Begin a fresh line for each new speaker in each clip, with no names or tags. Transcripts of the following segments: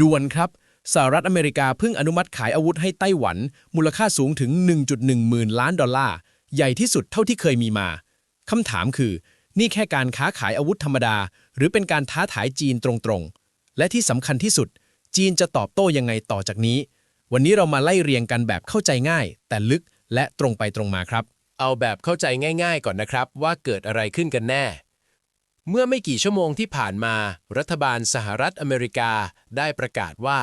ด่วนครับสหรัฐอเมริกาเพิ่งอนุมัติขายอาวุธให้ไต้หวัน มูลค่าสูงถึง 1.1 หมื่นล้านดอลลาร์ ใหญ่ที่สุดเท่าที่เคยมีมาคำถามคือ นี่แค่การค้าขายอาวุธธรรมดา หรือเป็นการท้าทายจีนตรงๆ และที่สำคัญที่สุด จีนจะตอบโต้ยังไงต่อจากนี้ วันนี้เรามาไล่เรียงกันแบบเข้าใจง่าย แต่ลึกและตรงไปตรงมาครับ
เอาแบบเข้าใจง่าย ๆ ก่อนนะครับ ว่าเกิดอะไรขึ้นกันแน่ เมื่อไม่กี่ชั่วโมงที่ผ่านมา รัฐบาลสหรัฐอเมริกาได้ประกาศว่า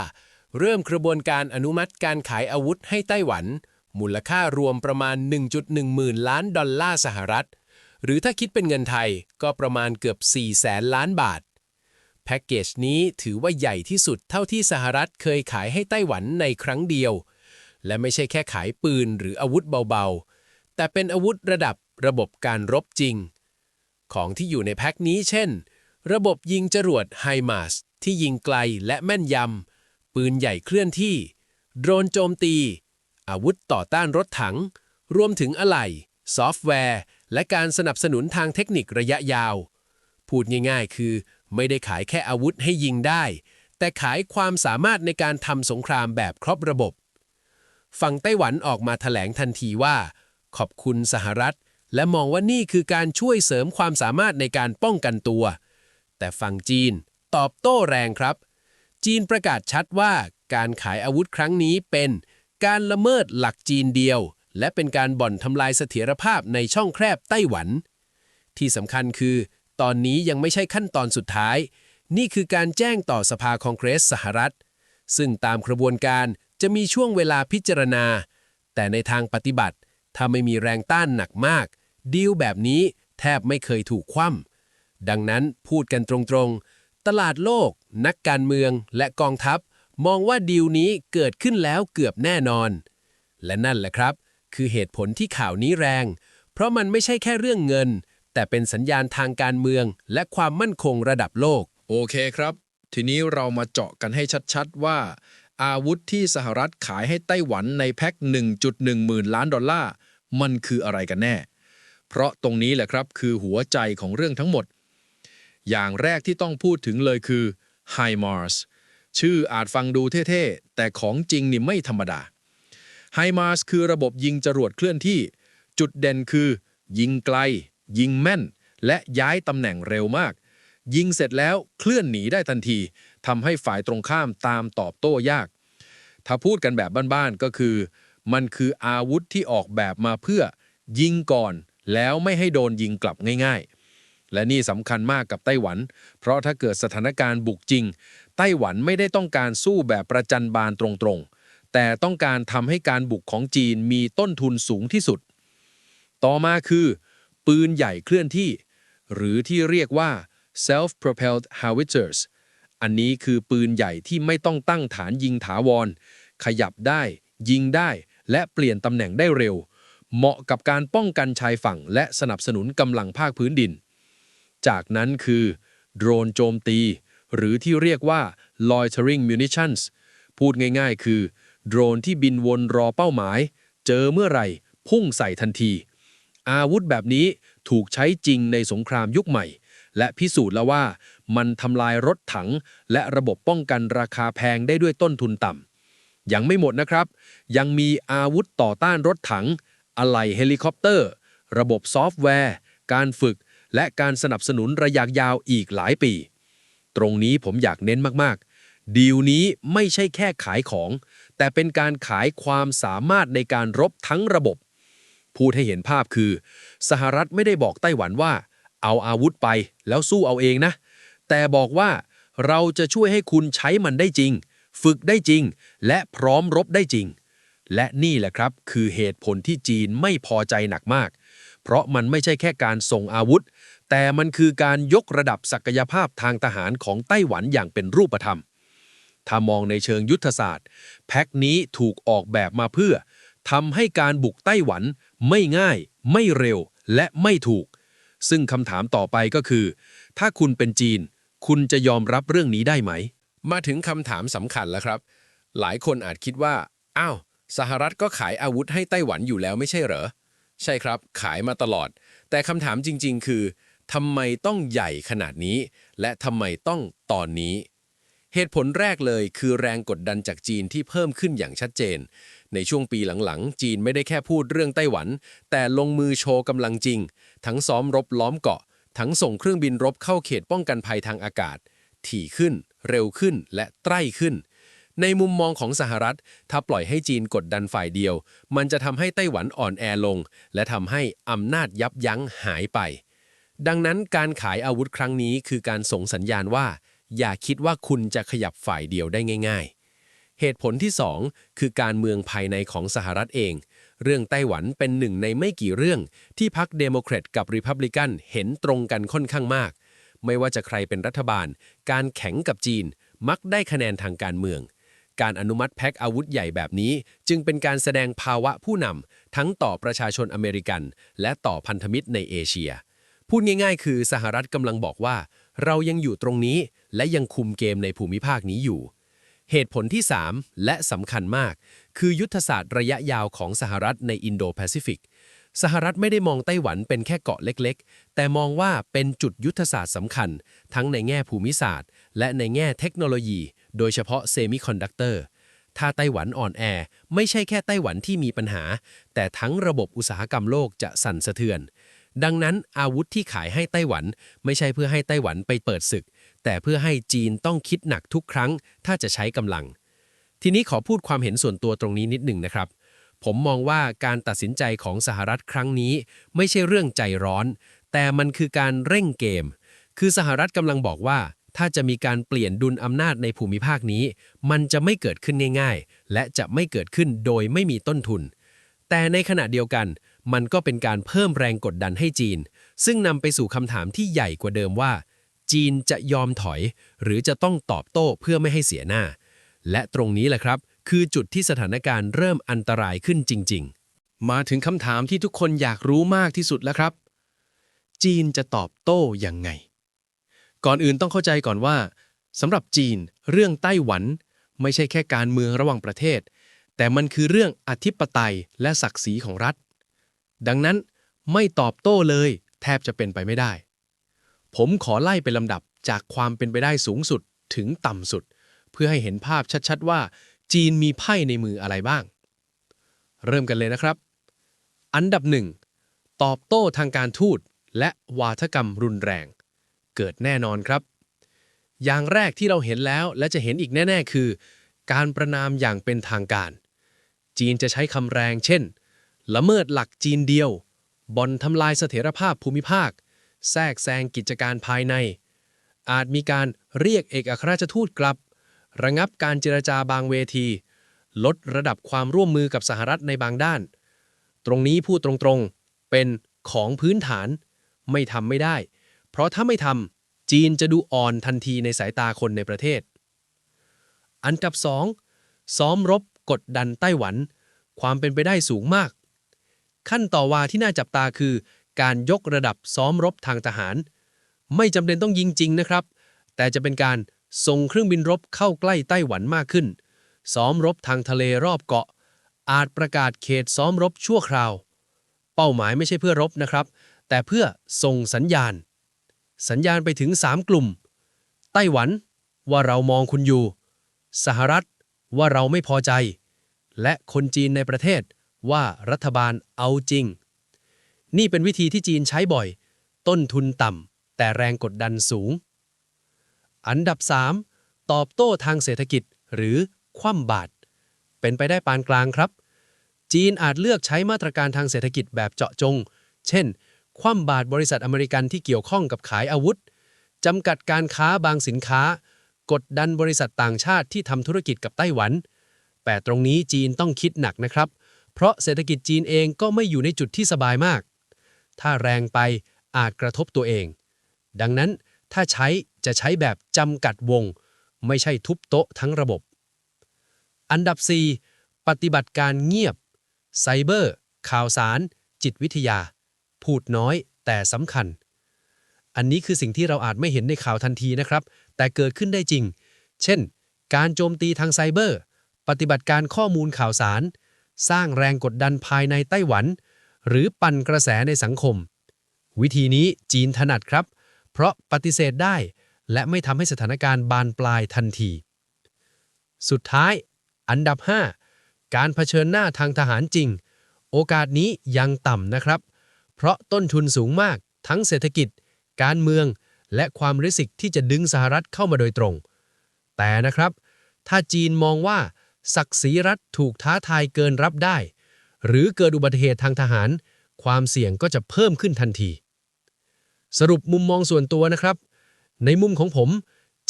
เริ่มกระบวนการอนุมัติการขายอาวุธให้ไต้หวัน มูลค่ารวมประมาณ 1.1 หมื่นล้านดอลลาร์สหรัฐ หรือถ้าคิดเป็นเงินไทยก็ประมาณเกือบ 4 แสนล้านบาท แพ็กเกจนี้ถือว่าใหญ่ที่สุดเท่าที่สหรัฐเคยขายให้ไต้หวันในครั้งเดียว และไม่ใช่แค่ขายปืนหรืออาวุธเบาๆ แต่เป็นอาวุธระดับระบบการรบจริง ของที่อยู่ในแพ็คนี้เช่น ระบบยิงจรวดไฮมาสที่ยิงไกลและแม่นยำ ปืนใหญ่เคลื่อนที่ โดรนโจมตี อาวุธต่อต้านรถถัง รวมถึงอะไหล่ซอฟต์แวร์ และการสนับสนุนทางเทคนิคระยะยาว พูดง่ายๆ คือ ไม่ได้ขายแค่อาวุธให้ยิงได้ แต่ขายความสามารถในการทำสงครามแบบครอบระบบ ฝั่งไต้หวันออกมาแถลงทันทีว่า ขอบคุณสหรัฐ และมองว่านี่คือการช่วยเสริมความสามารถในการป้องกันตัว แต่ฝั่งจีนตอบโต้แรงครับ จีนประกาศชัดว่าการขายอาวุธครั้งนี้เป็นการละเมิดหลักจีนเดียว และเป็นการบ่อนทำลายเสถียรภาพในช่องแคบไต้หวัน ที่สำคัญคือ ตอนนี้ยังไม่ใช่ขั้นตอนสุดท้าย นี่คือการแจ้งต่อสภาคองเกรสสหรัฐ ซึ่งตามกระบวนการจะมีช่วงเวลาพิจารณา แต่ในทางปฏิบัติ ถ้าไม่มีแรงต้านหนักมาก ดีลแบบนี้แทบไม่เคยถูกคว่ำดังนั้นพูดกันตรงๆ ตลาดโลก นักการเมืองและกองทัพ มองว่าดีลนี้เกิดขึ้นแล้วเกือบแน่นอน และนั่นแหละครับ คือเหตุผลที่ข่าวนี้แรง เพราะมันไม่ใช่แค่เรื่องเงิน แต่เป็นสัญญาณทางการเมือง และความมั่นคงระดับโลก
โอเคครับ ทีนี้เรามาเจาะกันให้ชัดๆว่า อาวุธที่สหรัฐขายให้ไต้หวันในแพ็ค1.1หมื่นล้านดอลลาร์มันคืออะไรกันแน่ เพราะตรงนี้แหละครับคือหัวใจของเรื่องทั้งหมด อย่างแรกที่ต้องพูดถึงเลยคือ HIMARS ชื่ออาจฟังดูเท่ๆ แต่ของจริงนี่ไม่ธรรมดา HIMARS คือระบบยิงจรวดเคลื่อนที่ จุดเด่นคือ ยิงไกล ยิงแม่น และย้ายตำแหน่งเร็วมาก ยิงเสร็จแล้วเคลื่อนหนีได้ทันทีทำให้ฝ่ายตรงข้ามตามตอบโต้ยาก ถ้าพูดกันแบบบ้านๆก็คือ มันคืออาวุธที่ออกแบบมาเพื่อ ยิงก่อน แล้วไม่ให้โดนยิงกลับง่ายๆ และนี่สำคัญมากกับไต้หวัน เพราะถ้าเกิดสถานการณ์บุกจริง ไต้หวันไม่ได้ต้องการสู้แบบประจันบานตรงๆ แต่ต้องการทำให้การบุกของจีนมีต้นทุนสูงที่สุด ต่อมาคือ ปืนใหญ่เคลื่อนที่ หรือที่เรียกว่า self-propelled howitzers อันนี้คือปืนใหญ่ที่ไม่ต้องตั้งฐานยิงถาวร ขยับได้ ยิงได้ และเปลี่ยนตำแหน่งได้เร็ว เหมาะกับการป้องกันชายฝั่ง และสนับสนุนกำลังภาคพื้นดิน จากนั้นคือ โดรนโจมตี หรือที่เรียกว่า loitering munitions พูดง่ายๆ คือ โดรนที่บินวนรอเป้าหมาย เจอเมื่อไหร่ พุ่งใส่ทันที อาวุธแบบนี้ถูกใช้จริงในสงครามยุคใหม่ และพิสูจน์แล้วว่า มันทำลายรถถัง และระบบป้องกันราคาแพงได้ด้วยต้นทุนต่ำยังไม่หมดนะครับ ยังมีอาวุธต่อต้านรถถัง อะไหล่เฮลิคอปเตอร์ ระบบซอฟต์แวร์ การฝึก และการสนับสนุนระยะยาวอีกหลายปี ตรงนี้ผมอยากเน้นมากๆ ดีลนี้ไม่ใช่แค่ขายของ แต่เป็นการขายความสามารถในการรบทั้งระบบ พูดให้เห็นภาพคือ สหรัฐไม่ได้บอกไต้หวันว่า เอาอาวุธไปแล้วสู้เอาเองนะ แต่บอกว่าเราจะช่วยให้คุณใช้มันได้จริง ฝึกได้จริง และพร้อมรบได้จริง และนี่แหละครับคือเหตุผลที่จีนไม่พอใจหนักมาก เพราะมันไม่ใช่แค่การส่งอาวุธ แต่มันคือการยกระดับศักยภาพทางทหารของไต้หวันอย่างเป็นรูปธรรม ถ้ามองในเชิงยุทธศาสตร์ แพ็คนี้ถูกออกแบบมาเพื่อทำให้การบุกไต้หวันไม่ง่าย ไม่เร็ว และไม่ถูก ซึ่งคำถามต่อไปก็คือ ถ้าคุณเป็นจีน คุณจะยอมรับเรื่องนี้ได้ไหม
มาถึงคำถามสำคัญแล้วครับ หลายคนอาจคิดว่า อ้าว สหรัฐก็ขายอาวุธให้ไต้หวันอยู่แล้วไม่ใช่เหรอ ใช่ครับ ขายมาตลอด แต่คำถามจริง ๆ คือทำไมต้องใหญ่ขนาดนี้ และทำไมต้องตอนนี้ เหตุผลแรกเลยคือแรงกดดันจากจีนที่เพิ่มขึ้นอย่างชัดเจน ในช่วงปีหลังๆ จีนไม่ได้แค่พูดเรื่องไต้หวัน แต่ลงมือโชว์กำลังจริง ทั้งซ้อมรบล้อมเกาะ ทั้งส่งเครื่องบินรบเข้าเขตป้องกันภัยทางอากาศ ถี่ขึ้น เร็วขึ้นและใกล้ขึ้น ในมุมมองของสหรัฐ ถ้าปล่อยให้จีนกดดันฝ่ายเดียว มันจะทำให้ไต้หวันอ่อนแอลง และทำให้อำนาจยับยั้งหายไป ดังนั้นการขายอาวุธครั้งนี้คือการส่งสัญญาณว่า อย่าคิดว่าคุณจะขยับฝ่ายเดียวได้ง่าย ๆ เหตุผลที่ 2 คือการเมืองภายในของสหรัฐเอง เรื่องไต้หวันเป็นหนึ่งในไม่กี่เรื่องที่พรรคเดโมแครตกับริพับลิกันเห็นตรงกันค่อนข้างมากไม่ว่าจะใครเป็นรัฐบาล การแข็งกับจีน มักได้คะแนนทางการเมือง การอนุมัติแพ็คอาวุธใหญ่แบบนี้ จึงเป็นการแสดงภาวะผู้นำทั้งต่อประชาชนอเมริกัน และต่อพันธมิตรในเอเชีย พูดง่ายๆ คือสหรัฐกำลังบอกว่า เรายังอยู่ตรงนี้และยังคุมเกมในภูมิภาคนี้อยู่ เหตุผลที่ 3 และสำคัญมาก คือยุทธศาสตร์ระยะยาวของสหรัฐในอินโดแปซิฟิกสหรัฐไม่ได้มองไต้หวันเป็นแค่เกาะเล็กๆ แต่มองว่าเป็นจุดยุทธศาสตร์สำคัญ ทั้งในแง่ภูมิศาสตร์ และในแง่เทคโนโลยี โดยเฉพาะเซมิคอนดักเตอร์ถ้าไต้หวันอ่อนแอ ไม่ใช่แค่ไต้หวันที่มีปัญหา แต่ทั้งระบบอุตสาหกรรมโลกจะสั่นสะเทือน ดังนั้นอาวุธที่ขายให้ไต้หวันไม่ใช่เพื่อให้ไต้หวันไปเปิดศึก แต่เพื่อให้จีนต้องคิดหนักทุกครั้ง ถ้าจะใช้กำลัง ทีนี้ขอพูดความเห็นส่วนตัวตรงนี้นิดหนึ่งนะครับ ผมมองว่าการตัดสินใจของสหรัฐครั้งนี้ ไม่ใช่เรื่องใจร้อน แต่มันคือการเร่งเกม คือสหรัฐกำลังบอกว่า ถ้าจะมีการเปลี่ยนดุลอำนาจในภูมิภาคนี้ มันจะไม่เกิดขึ้นง่ายๆ และจะไม่เกิดขึ้นโดยไม่มีต้นทุน แต่ในขณะเดียวกัน มันก็เป็นการเพิ่มแรงกดดันให้จีน ซึ่งนำไปสู่คำถามที่ใหญ่กว่าเดิมว่า จีนจะยอมถอย หรือจะต้องตอบโต้เพื่อไม่ให้เสียหน้า และตรงนี้แหละครับ คือจุดที่สถานการณ์เริ่มอันตรายขึ้นจริง ๆ มาถึงคำถามที่ทุกคนอยากรู้มากที่สุดแล้วครับ จีนจะตอบโต้อยังไง ก่อนอื่นต้องเข้าใจก่อนว่าสำหรับจีน เรื่องไต้หวัน ไม่ใช่แค่การเมืองระหว่างประเทศ แต่มันคือเรื่องอธิปไตยและศักดิ์ศรีของรัฐ ดังนั้นไม่ตอบโต้เลย แทบจะเป็นไปไม่ได้ ผมขอไล่เป็นลำดับจากความเป็นไปได้สูงสุดถึงต่ำสุด เพื่อให้เห็นภาพชัดๆ ว่า จีนมีไพ่ในมืออะไรบ้าง เริ่มกันเลยนะครับ อันดับหนึ่งตอบโต้ทางการทูตและวาทกรรมรุนแรง เกิดแน่นอนครับ อย่างแรกที่เราเห็นแล้วและจะเห็นอีกแน่ ๆ คือ การประนามอย่างเป็นทางการ จีนจะใช้คำแรง เช่น ละเมิดหลักจีนเดียวบ่อนทำลายเสถียรภาพภูมิภาค แทรกแซงกิจการภายใน อาจมีการเรียกเอกอัครราชทูตกลับ ระงับการเจรจาบางเวที ลดระดับความร่วมมือกับสหรัฐในบางด้าน ตรงนี้พูดตรงๆ เป็นของพื้นฐาน ไม่ทำไม่ได้ ราะถ้าไม่ทำจีนจะดูอ่อนทันทีในสายตาคนในประเทศ อันดับสองซ้อมรบกดดันไต้หวัน ความเป็นไปได้สูงมาก ขั้นต่อว่าที่น่าจับตาคือ การยกระดับซ้อมรบทางทหาร ไม่จำเป็นต้องยิงจริงนะครับ แต่จะเป็นการส่งเครื่องบินรบเข้าใกล้ไต้หวันมากขึ้น ซ้อมรบทางทะเลรอบเกาะ อาจประกาศเขตซ้อมรบชั่วคราว เป้าหมายไม่ใช่เพื่อรบนะครับ แต่เพื่อส่งสัญญาณ สัญญาณไปถึง 3 กลุ่ม ไต้หวัน ว่าเรามองคุณอยู่ สหรัฐ ว่าเราไม่พอใจ และคนจีนในประเทศ ว่ารัฐบาลเอาจริง นี่เป็นวิธีที่จีนใช้บ่อย ต้นทุนต่ำแต่แรงกดดันสูง อันดับ 3 ตอบโต้ทางเศรษฐกิจหรือคว่ำบาตรเป็นไปได้ปานกลางครับ จีนอาจเลือกใช้มาตรการทางเศรษฐกิจแบบเจาะจง เช่น คว่ำบาตรบริษัทอเมริกันที่เกี่ยวข้องกับขายอาวุธจำกัดการค้าบางสินค้า กดดันบริษัทต่างชาติที่ทำธุรกิจกับไต้หวัน แต่ตรงนี้จีนต้องคิดหนักนะครับ เพราะเศรษฐกิจจีนเองก็ไม่อยู่ในจุดที่สบายมาก ถ้าแรงไปอาจกระทบตัวเอง ดังนั้นถ้าใช้จะใช้แบบจำกัดวง ไม่ใช่ทุบโต๊ะทั้งระบบ อันดับ 4 ปฏิบัติการเงียบไซเบอร์ ข่าวสาร จิตวิทยา พูดน้อย แต่สำคัญ อันนี้คือสิ่งที่เราอาจไม่เห็นในข่าวทันทีนะครับ แต่เกิดขึ้นได้จริง เช่น การโจมตีทางไซเบอร์ ปฏิบัติการข้อมูลข่าวสาร สร้างแรงกดดันภายในไต้หวัน หรือปั่นกระแสในสังคม วิธีนี้จีนถนัดครับ เพราะปฏิเสธได้
และไม่ทำให้สถานการณ์บานปลายทันที สุดท้าย อันดับ 5การเผชิญหน้าทางทหารจริง โอกาสนี้ยังต่ำนะครับ เพราะต้นทุนสูงมาก ทั้งเศรษฐกิจ การเมือง และความริสิกที่จะดึงสหรัฐเข้ามาโดยตรง แต่นะครับ ถ้าจีนมองว่า ศักดิ์ศรีรัฐถูกท้าทายเกินรับได้ หรือเกิดอุบัติเหตุทางทหาร ความเสี่ยงก็จะเพิ่มขึ้นทันที สรุปมุมมองส่วนตัวนะครับ ในมุมของผม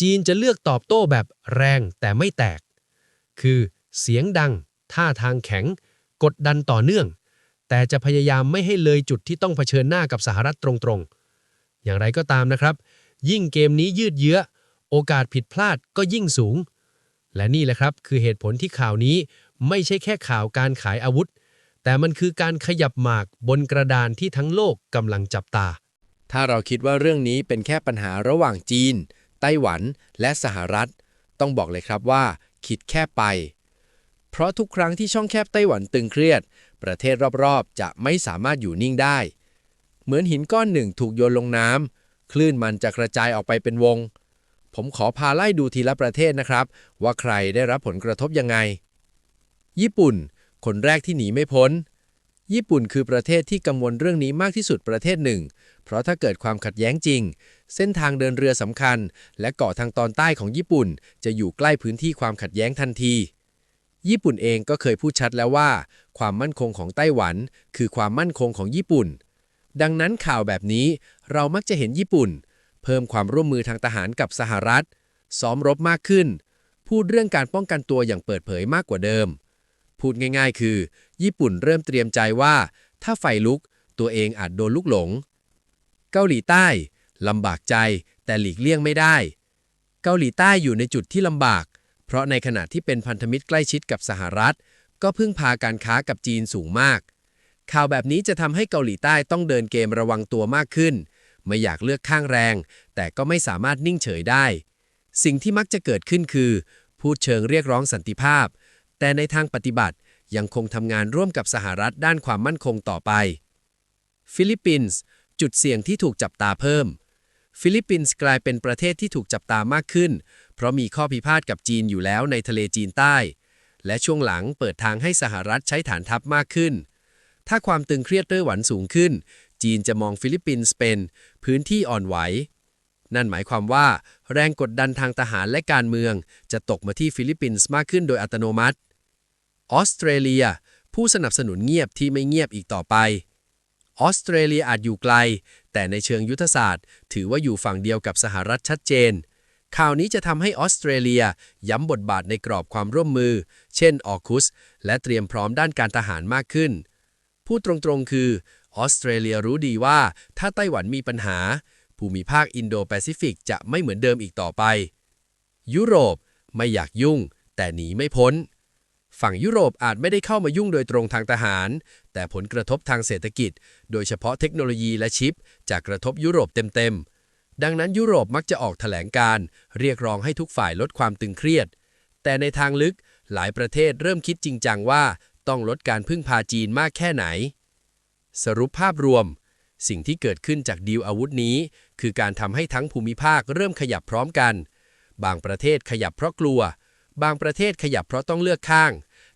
จีนจะเลือกตอบโต้แบบแรงแต่ไม่แตก คือเสียงดัง ท่าทางแข็ง กดดันต่อเนื่อง แต่จะพยายามไม่ให้เลยจุดที่ต้องเผชิญหน้ากับสหรัฐตรงๆ อย่างไรก็ตามนะครับ ยิ่งเกมนี้ยืดเยื้อ โอกาสผิดพลาดก็ยิ่งสูง และนี่แหละครับคือเหตุผลที่ข่าวนี้ไม่ใช่แค่ข่าวการขายอาวุธ แต่มันคือการขยับหมากบนกระดานที่ทั้งโลกกำลังจับตา
ถ้าเราคิดว่าเรื่องนี้เป็นแค่ปัญหาระหว่างจีน ไต้หวัน และสหรัฐ ต้องบอกเลยครับว่า คิดแค่ไป เพราะทุกครั้งที่ช่องแคบไต้หวันตึงเครียด ประเทศรอบๆ จะไม่สามารถอยู่นิ่งได้ เหมือนหินก้อนหนึ่งถูกโยนลงน้ำคลื่นมันจะกระจายออกไปเป็นวง ผมขอพาไล่ดูทีละประเทศนะครับ ว่าใครได้รับผลกระทบยังไง ญี่ปุ่น คนแรกที่หนีไม่พ้น ญี่ปุ่นคือประเทศที่กังวลเรื่องนี้มากที่สุดประเทศหนึ่ง เพราะถ้าเกิดความขัดแย้งจริง เส้นทางเดินเรือสำคัญ และเกาะทางตอนใต้ของญี่ปุ่น จะอยู่ใกล้พื้นที่ความขัดแย้งทันที ญี่ปุ่นเองก็เคยพูดชัดแล้วว่า ความมั่นคงของไต้หวัน คือความมั่นคงของญี่ปุ่น ดังนั้นข่าวแบบนี้เรามักจะเห็นญี่ปุ่น เพิ่มความร่วมมือทางทหารกับสหรัฐ ซ้อมรบมากขึ้น พูดเรื่องการป้องกันตัวอย่างเปิดเผยมากกว่าเดิม พูดง่ายๆ คือ ญี่ปุ่นเริ่มเตรียมใจว่า ถ้าไฟลุก ตัวเองอาจโดนลุกหลง เกาหลีใต้ลำบากใจแต่หลีกเลี่ยงไม่ได้ เกาหลีใต้อยู่ในจุดที่ลำบาก เพราะในขณะที่เป็นพันธมิตรใกล้ชิดกับสหรัฐ ก็พึ่งพาการค้ากับจีนสูงมาก ข่าวแบบนี้จะทำให้เกาหลีใต้ต้องเดินเกมระวังตัวมากขึ้น ไม่อยากเลือกข้างแรง แต่ก็ไม่สามารถนิ่งเฉยได้ สิ่งที่มักจะเกิดขึ้นคือ พูดเชิงเรียกร้องสันติภาพ แต่ในทางปฏิบัติยังคงทำงานร่วมกับสหรัฐด้านความมั่นคงต่อไป ฟิลิปปินส์จุดเสี่ยงที่ถูกจับตาเพิ่ม ฟิลิปปินส์กลายเป็นประเทศที่ถูกจับตามากขึ้น เพราะมีข้อพิพาทกับจีนอยู่แล้วในทะเลจีนใต้ และช่วงหลังเปิดทางให้สหรัฐใช้ฐานทัพมากขึ้น ถ้าความตึงเครียดไต้หวันสูงขึ้น จีนจะมองฟิลิปปินส์เป็นพื้นที่อ่อนไหว นั่นหมายความว่า แรงกดดันทางทหารและการเมือง จะตกมาที่ฟิลิปปินส์มากขึ้นโดยอัตโนมัติ ออสเตรเลีย ผู้สนับสนุนเงียบที่ไม่เงียบอีกต่อไปออสเตรเลียอาจอยู่ไกล แต่ในเชิงยุทธศาสตร์ ถือว่าอยู่ฝั่งเดียวกับสหรัฐชัดเจน ข่าวนี้จะทำให้ออสเตรเลียย้ำบทบาทในกรอบความร่วมมือ เช่นออคุส และเตรียมพร้อมด้านการทหารมากขึ้น พูดตรงๆ คือออสเตรเลียรู้ดีว่าถ้าไต้หวันมีปัญหา ภูมิภาคอินโดแปซิฟิกจะไม่เหมือนเดิมอีกต่อไป ยุโรปไม่อยากยุ่ง แต่หนีไม่พ้น ฝั่งยุโรปอาจไม่ได้เข้ามายุ่งโดยตรงทางทหาร แต่ผลกระทบทางเศรษฐกิจ โดยเฉพาะเทคโนโลยีและชิป จะกระทบยุโรปเต็มๆ ดังนั้นยุโรปมักจะออกแถลงการ เรียกร้องให้ทุกฝ่ายลดความตึงเครียด แต่ในทางลึกหลายประเทศเริ่มคิดจริงจังว่าต้องลดการพึ่งพาจีนมากแค่ไหน สรุปภาพรวม สิ่งที่เกิดขึ้นจากดีลอาวุธนี้ คือการทำให้ทั้งภูมิภาคเริ่มขยับพร้อมกัน บางประเทศขยับเพราะกลัว บางประเทศขยับเพราะต้องเลือกข้าง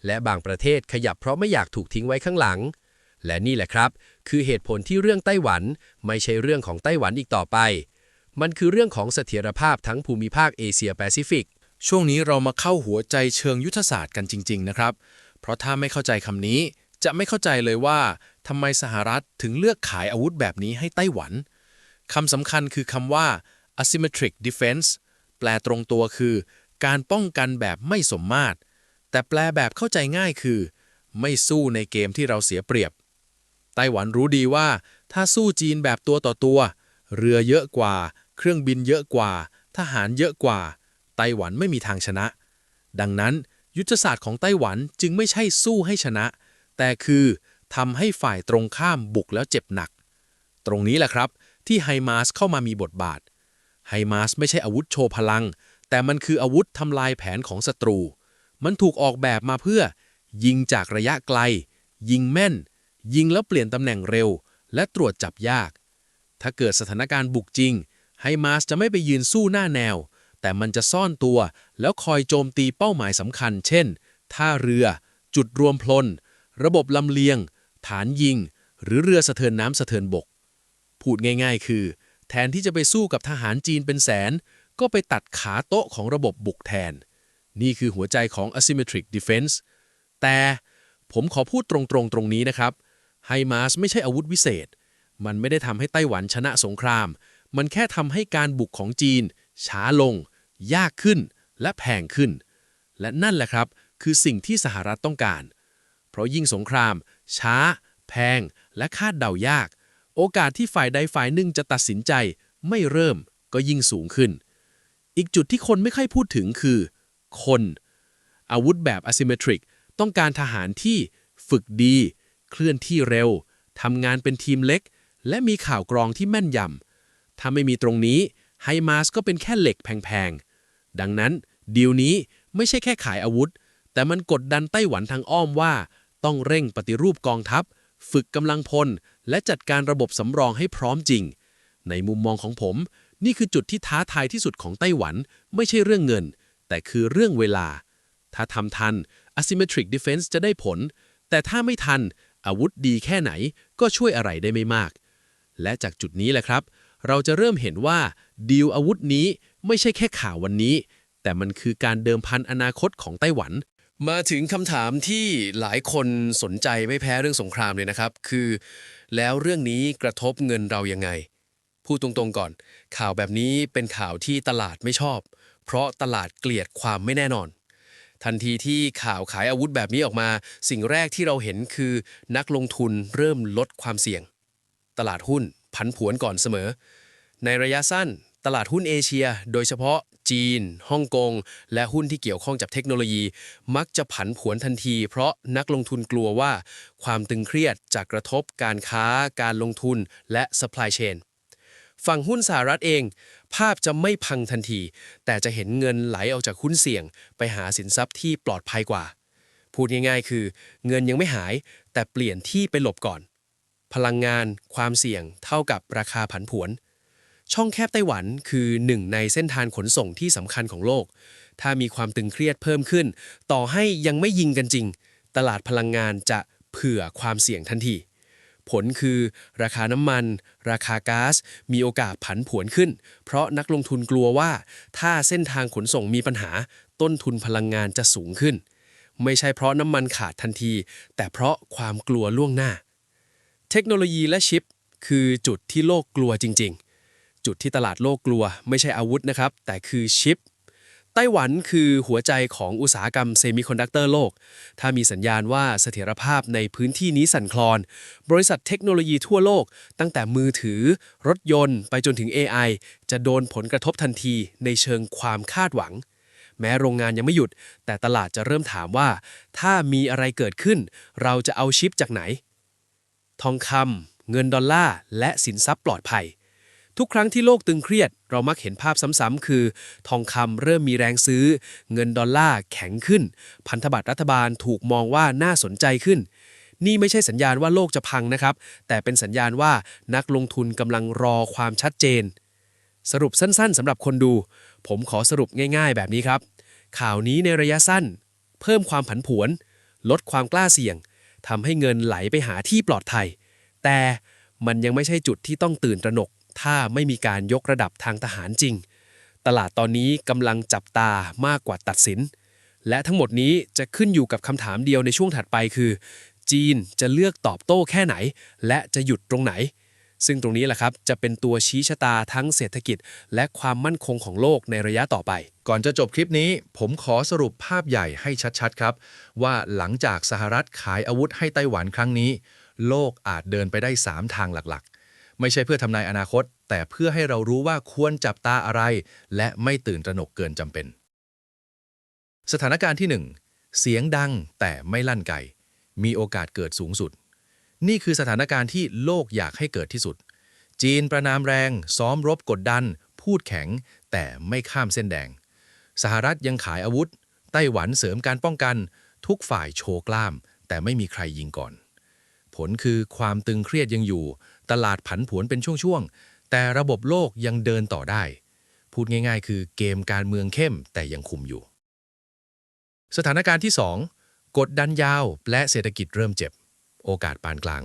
และบางประเทศขยับเพราะไม่อยากถูกทิ้งไว้ข้างหลัง และนี่แหละครับ คือเหตุผลที่เรื่องไต้หวัน ไม่ใช่เรื่องของไต้หวันอีกต่อไป มันคือเรื่องของเสถียรภาพทั้งภูมิภาคเอเชียแปซิฟิก
ช่วงนี้เรามาเข้าหัวใจเชิงยุทธศาสตร์กันจริง ๆ นะครับ เพราะถ้าไม่เข้าใจคำนี้ จะไม่เข้าใจเลยว่าทำไมสหรัฐถึงเลือกขายอาวุธแบบนี้ให้ไต้หวัน คำสำคัญคือคำว่า asymmetric defense แปลตรงตัวคือ การป้องกันแบบไม่สมมาตร แต่แปลแบบเข้าใจง่ายคือ ไม่สู้ในเกมที่เราเสียเปรียบ ไต้หวันรู้ดีว่าถ้าสู้จีนแบบตัวต่อตัว เรือเยอะกว่า เครื่องบินเยอะกว่า ทหารเยอะกว่า ไต้หวันไม่มีทางชนะ ดังนั้นยุทธศาสตร์ของไต้หวันจึงไม่ใช่สู้ให้ชนะ แต่คือทำให้ฝ่ายตรงข้ามบุกแล้วเจ็บหนัก ตรงนี้แหละครับ ที่ไฮมาสเข้ามามีบทบาท ไฮมาสไม่ใช่อาวุธโชว์พลัง แต่มันคืออาวุธทำลายแผนของศัตรู มันถูกออกแบบมาเพื่อ ยิงจากระยะไกล ยิงแม่น ยิงแล้วเปลี่ยนตำแหน่งเร็ว และตรวจจับยาก ถ้าเกิดสถานการณ์บุกจริง ไฮ
มาสจะไม่ไปยืนสู้หน้าแนว แต่มันจะซ่อนตัว แล้วคอยโจมตีเป้าหมายสำคัญ เช่น ท่าเรือ จุดรวมพล ระบบลำเลียง ฐานยิง หรือเรือสะเทินน้ำสะเทินบก พูดง่ายๆ คือ แทนที่จะไปสู้กับทหารจีนเป็นแสน ก็ไปตัดขาโต๊ะของระบบบุกแทน นี่คือหัวใจของ asymmetric defense แต่ผมขอพูดตรงๆตรงนี้นะครับไฮมาสไม่ใช่อาวุธวิเศษ มันไม่ได้ทำให้ไต้หวันชนะสงคราม มันแค่ทำให้การบุกของจีน ช้าลง ยากขึ้น และแพงขึ้น และนั่นแหละครับ คือสิ่งที่สหรัฐต้องการ เพราะยิ่งสงคราม ช้า แพง และคาดเดายาก โอกาสที่ฝ่ายใดฝ่ายหนึ่งจะตัดสินใจ ไม่เริ่มก็ยิ่งสูงขึ้น อีกจุดที่คนไม่ค่อยพูดถึงคือ คน อาวุธแบบ asymmetric ต้องการทหารที่ฝึกดี เคลื่อนที่เร็วทำงานเป็นทีมเล็ก และมีข่าวกรองที่แม่นยำ ถ้าไม่มีตรงนี้ไฮมาสก็เป็นแค่เหล็กแพงๆ ดังนั้นดีลนี้ไม่ใช่แค่ขายอาวุธ แต่มันกดดันไต้หวันทางอ้อมว่า ต้องเร่งปฏิรูปกองทัพ ฝึกกำลังพล และจัดการระบบสำรองให้พร้อมจริง ในมุมมองของผม นี่คือจุดที่ท้าทายที่สุดของไต้หวัน ไม่ใช่เรื่องเงิน แต่คือเรื่องเวลา ถ้าทำทัน asymmetric defense จะได้ผล แต่ถ้าไม่ทันอาวุธดีแค่ไหนก็ช่วยอะไรได้ไม่มาก และจากจุดนี้แหละครับ เราจะเริ่มเห็นว่าดีลอาวุธนี้ไม่ใช่แค่ข่าววันนี้ แต่มันคือการเดิมพันอนาคตของไต้หวัน
มาถึงคำถามที่หลายคนสนใจไม่แพ้เรื่องสงครามเลยนะครับ คือ แล้วเรื่องนี้กระทบเงินเรายังไง พูดตรงๆก่อน ข่าวแบบนี้เป็นข่าวที่ตลาดไม่ชอบ เพราะตลาดเกลียดความไม่แน่นอนทันทีที่ข่าวขายอาวุธแบบนี้ออกมา สิ่งแรกที่เราเห็นคือ นักลงทุนเริ่มลดความเสี่ยง ตลาดหุ้น ผันผวนก่อนเสมอ ในระยะสั้น ตลาดหุ้นเอเชีย โดยเฉพาะจีน ฮ่องกง และหุ้นที่เกี่ยวข้องกับเทคโนโลยี มักจะผันผวนทันที เพราะนักลงทุนกลัวว่า ความตึงเครียดจะกระทบการค้า การลงทุน และ supply chain ฝั่งหุ้นสหรัฐเอง ภาพจะไม่พังทันที แต่จะเห็นเงินไหลออกจากหุ้นเสี่ยง ไปหาสินทรัพย์ที่ปลอดภัยกว่า พูดง่ายๆ คือ เงินยังไม่หาย แต่เปลี่ยนที่ไปหลบก่อน พลังงาน ความเสี่ยง เท่ากับราคาผันผวน ช่องแคบไต้หวันคือหนึ่งในเส้นทางขนส่งที่สำคัญของโลก ถ้ามีความตึงเครียดเพิ่มขึ้น ต่อให้ยังไม่ยิงกันจริง ตลาดพลังงานจะเผื่อความเสี่ยงทันที ผลคือ ราคาน้ำมัน ราคาก๊าซมีโอกาสผันผวนขึ้น เพราะนักลงทุนกลัวว่า ถ้าเส้นทางขนส่งมีปัญหา ต้นทุนพลังงานจะสูงขึ้น ไม่ใช่เพราะน้ำมันขาดทันที แต่เพราะความกลัวล่วงหน้า เทคโนโลยีและชิป คือจุดที่โลกกลัวจริง ๆ จุดที่ตลาดโลกกลัวไม่ใช่อาวุธนะครับ แต่คือชิป ไต้หวันคือหัวใจของอุตสาหกรรมเซมิคอนดักเตอร์โลก ถ้ามีสัญญาณว่าเสถียรภาพในพื้นที่นี้สั่นคลอน บริษัทเทคโนโลยีทั่วโลก ตั้งแต่มือถือ รถยนต์ ไปจนถึง AI จะโดนผลกระทบทันทีในเชิงความคาดหวังแม้โรงงานยังไม่หยุด แต่ตลาดจะเริ่มถามว่า ถ้ามีอะไรเกิดขึ้น เราจะเอาชิปจากไหน ทองคำเงินดอลลาร์และสินทรัพย์ปลอดภัย ทุกครั้งที่โลกตึงเครียด เรามักเห็นภาพซ้ำๆคือ ทองคำเริ่มมีแรงซื้อ เงินดอลลาร์แข็งขึ้น พันธบัตรรัฐบาลถูกมองว่าน่าสนใจขึ้นนี่ไม่ใช่สัญญาณว่าโลกจะพังนะครับ แต่เป็นสัญญาณว่านักลงทุนกำลังรอความชัดเจน สรุปสั้นๆสำหรับคนดู ผมขอสรุปง่ายๆแบบนี้ครับ ข่าวนี้ในระยะสั้น เพิ่มความผันผวน ลดความกล้าเสี่ยง ทำให้เงินไหลไปหาที่ปลอดภัย แต่มันยังไม่ใช่จุดที่ต้องตื่นตระหนก ถ้าไม่มีการยกระดับทางทหารจริง ตลาดตอนนี้กำลังจับตามากกว่าตัดสิน และทั้งหมดนี้จะขึ้นอยู่กับคำถามเดียวในช่วงถัดไปคือ จีนจะเลือกตอบโต้แค่ไหน และจะหยุดตรงไหน ซึ่งตรงนี้แหละครับจะเป็นตัวชี้ชะตาทั้งเศรษฐกิจ และความมั่นคงของโลกในระยะต่อไป
ก่อนจะจบคลิปนี้ ผมขอสรุปภาพใหญ่ให้ชัดๆครับ ว่าหลังจากสหรัฐขายอาวุธให้ไต้หวันครั้งนี้ โลกอาจเดินไปได้ 3 ทางหลักๆ ไม่ใช่เพื่อทำนายอนาคต แต่เพื่อให้เรารู้ว่าควรจับตาอะไร และไม่ตื่นตระหนกเกินจำเป็น สถานการณ์ที่ 1 เสียงดังแต่ไม่ลั่นไกมีโอกาสเกิดสูงสุด นี่คือสถานการณ์ที่โลกอยากให้เกิดที่สุด จีนประนามแรง ซ้อมรบกดดัน พูดแข็ง แต่ไม่ข้ามเส้นแดง สหรัฐยังขายอาวุธ ไต้หวันเสริมการป้องกัน ทุกฝ่ายโชว์กล้าม แต่ไม่มีใครยิงก่อน ผลคือความตึงเครียดยังอยู่ ตลาดผันผวนเป็นช่วงๆ
แต่ระบบโลกยังเดินต่อได้ พูดง่ายๆ คือเกมการเมืองเข้มแต่ยังคุมอยู่ สถานการณ์ที่ 2 กดดันยาวและเศรษฐกิจเริ่มเจ็บ โอกาสปานกลาง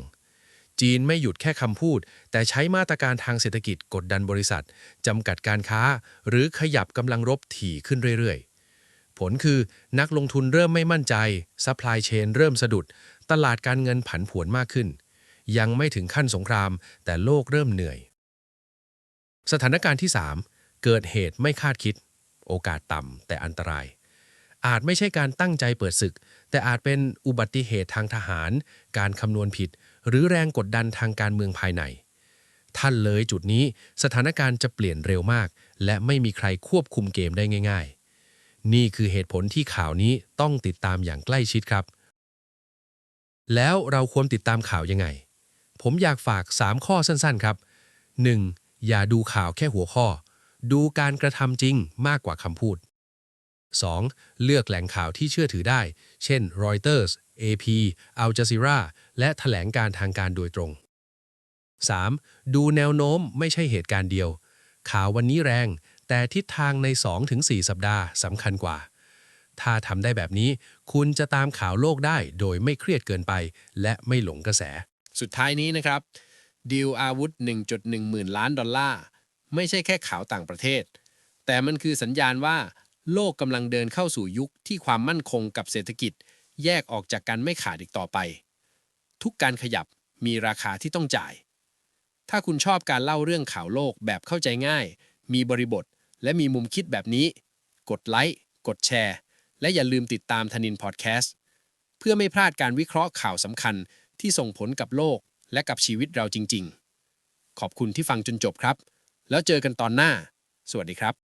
จีนไม่หยุดแค่คำพูด แต่ใช้มาตรการทางเศรษฐกิจกดดันบริษัทจำกัดการค้า หรือขยับกำลังรบถี่ขึ้นเรื่อยๆ ผลคือนักลงทุนเริ่มไม่มั่นใจซัพพลายเชนเริ่มสะดุด ตลาดการเงินผันผวนมากขึ้น ยังไม่ถึงขั้นสงคราม แต่โลกเริ่มเหนื่อย สถานการณ์ที่ 3 เกิดเหตุไม่คาดคิด โอกาสต่ำแต่อันตรายอาจไม่ใช่การตั้งใจเปิดศึก แต่อาจเป็นอุบัติเหตุทางทหาร การคำนวณผิด หรือแรงกดดันทางการเมืองภายใน ท่านเลยจุดนี้สถานการณ์จะเปลี่ยนเร็วมาก และไม่มีใครควบคุมเกมได้ง่าย ๆ นี่คือเหตุผลที่ข่าวนี้ต้องติดตามอย่างใกล้ชิดครับ แล้วเราควรติดตามข่าวยังไง ผมอยากฝาก 3 ข้อสั้นๆครับ 1. อย่าดูข่าวแค่หัวข้อ ดูการกระทำจริงมากกว่าคำพูด 2. เลือกแหล่งข่าวที่เชื่อถือได้ เช่น Reuters AP Al Jazeera และแถลงการทางการโดยตรง 3. ดูแนวโน้มไม่ใช่เหตุการณ์เดียว ข่าววันนี้แรง แต่ทิศทางใน 2-4 สัปดาห์สำคัญกว่า ถ้าทำได้แบบนี้ คุณจะตามข่าวโลกได้โดยไม่เครียดเกินไป และไม่หลงกระแส
สุดท้ายนี้นะครับดีลอาวุธ 1.1 หมื่นล้านดอลลาร์ ไม่ใช่แค่ข่าวต่างประเทศ แต่มันคือสัญญาณว่า โลกกำลังเดินเข้าสู่ยุคที่ความมั่นคงกับเศรษฐกิจ แยกออกจากกันไม่ขาดอีกต่อไป ทุกการขยับมีราคาที่ต้องจ่าย ถ้าคุณชอบการเล่าเรื่องข่าวโลกแบบเข้าใจง่าย มีบริบท และมีมุมคิดแบบนี้ กดไลค์ กดแชร์ และอย่าลืมติดตามธนินพอดแคสต์ เพื่อไม่พลาดการวิเคราะห์ข่าวสำคัญที่ส่งผลกับโลกและกับชีวิตเราจริง ๆ ขอบคุณที่ฟังจนจบครับ แล้วเจอกันตอนหน้า สวัสดีครับ